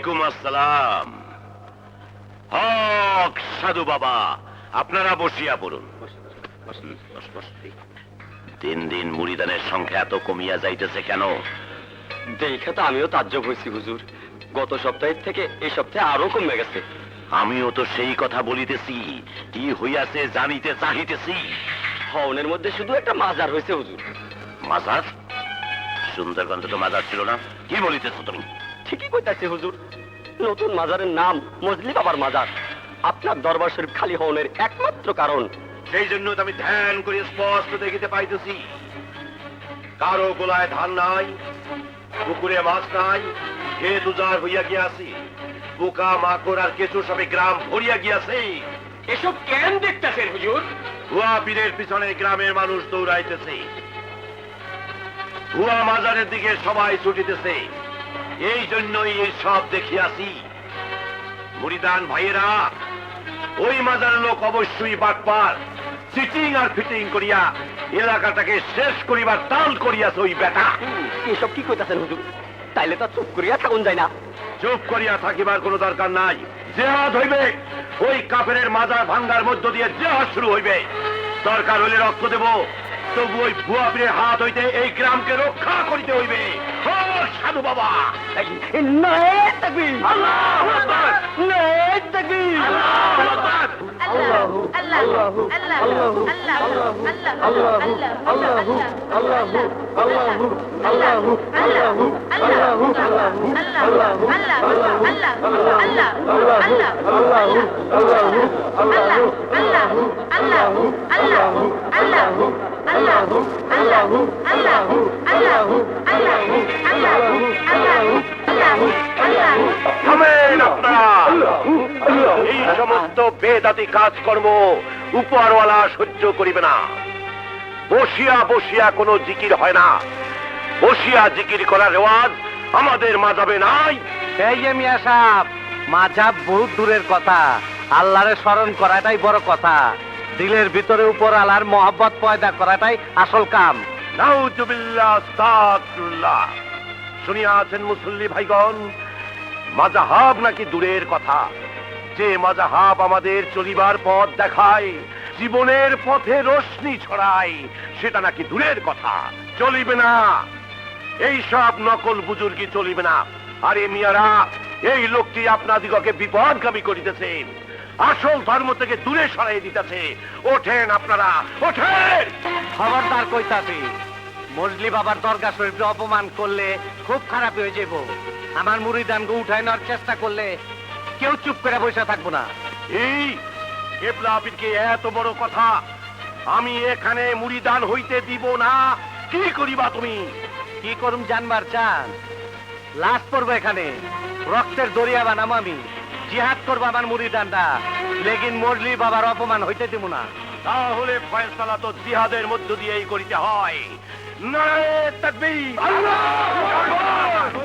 ওয়ালাইকুম আসসালাম। হক সাধু বাবা আপনারা বসিয়া পড়ুন। দিন দিন মুড়িদানের সংখ্যা এত কমিয়া যাইতেছে কেন? দেখে তো আমিও তাজ্জব হয়েছি হুজুর। গত সপ্তাহের থেকে এই সপ্তাহে আরও কমে গেছে। আমিও তো সেই কথা বলিতেছি কি হইয়াছে জানিতে চাহিতেছি। হওনের মধ্যে শুধু একটা মাজার হয়েছে হুজুর। মাজার? সুন্দরগঞ্জ তো মাজার ছিল না। কি বলিতেছ তুমি? ঠিকই কইতাছে হুজুর। নতুন মাজারের নাম মজলি বাবার মাজার। আপনার দরবার শরীফ খালি হওনের একমাত্র কারণ। সেই জন্য আমি ধ্যান করে স্পষ্ট দেখিতে পাইতেছি। কারও গোলায় ধান নাই পুকুরে মাছ নাই খেত উজাড় হইয়া গিয়াছি। পোকা মাকড় আর কেঁচু সবে গ্রাম ভরিয়া গিয়াছে। এসব কেন দেখতেছেন হুজুর? ভুয়া পীরের পিছনে গ্রামের মানুষ দৌড়াইতেছে। ভুয়া মাজারের দিকে সবাই ছুটিতেছে। এই জন্যই এই সব দেখিয়াছি। মুড়িদান ভাইয়েরা ওই মাজারের লোক অবশ্যই বাটপার। সিটিং আর ফিটিং করিয়া এলাকাটাকে শেষ করিবার তাল করিয়াছে ওই বেটা। এসব কি কইতাছেন হুজুর? তাইলে তো চুপ করিয়া থাকুন যায় না। চুপ করিয়া থাকিবার কোনো দরকার নাই। জেহাদ হইবে ওই কাফেরের মাজার ভাঙ্গার মধ্য দিয়ে জেহাদ শুরু হইবে। দরকার হইলে রক্ত দেব তবু ওই ভুয়া হাত হইতে এই গ্রামকে রক্ষা করিতে হইবে। সাধু বাবা নয় তাকবীর আল্লাহু আকবার! নয় তাকবীর আল্লাহু বেদাতি কাজকর্ম উপরওয়ালা সহ্য করিবে না। বসিয়া বসিয়া কোনো জিকির হয় না। বসিয়া জিকির করার রেওয়াজ আমাদের মাজাবে নাই। এই যে মিয়া সাহেব মাঝাব বহুত দূরের কথা। আল্লাহরে স্মরণ করাটাই বড় কথা। দিলের ভিতরে উপর আল্লাহর মহব্বত পয়দা করাটাই আসল কাম। শুনিয়া আছেন মুসল্লি ভাইগণ মাজাহাব নাকি দূরের কথা। যে মাজাহাব আমাদের চলিবার পথ দেখায়, জীবনের পথে রশ্মি ছড়ায়, সেটা নাকি দূরের কথা, চলিবে না। এই সব নকল বুজুর্গি চলিবে না। আরে মিয়ারা, এই লোকটি আপনাদিগকে বিপদগামী করিতেছেন আসল ধর্ম থেকে দূরে সরাই দিতেছে। ওঠেন আপনারা, ওঠেন! খবরদার কইতাছি মজলি বাবার দরগা শরীফকে অপমান করলে খুব খারাপ হয়ে যাব আমার মুড়িদানকে উঠাই নেওয়ার চেষ্টা করলে কেউ চুপ করে বসে থাকব না। এই কেবলা আবিরকে এত বড় কথা আমি এখানে মুড়িদান হইতে দিব না। কি করিবা তুমি? কি করুম জানবার চান? লাশ পড়ব এখানে। রক্তের দরিয়া বানাম আমি। জিহাদ করব আমার মুড়িদানটা। লেকিন মরলি বাবার অপমান হইতে দিব না। তাহলে ফয়সালা তো জিহাদের মধ্য দিয়েই করিতে হয়। নারায়ে তাকবীর। আল্লাহু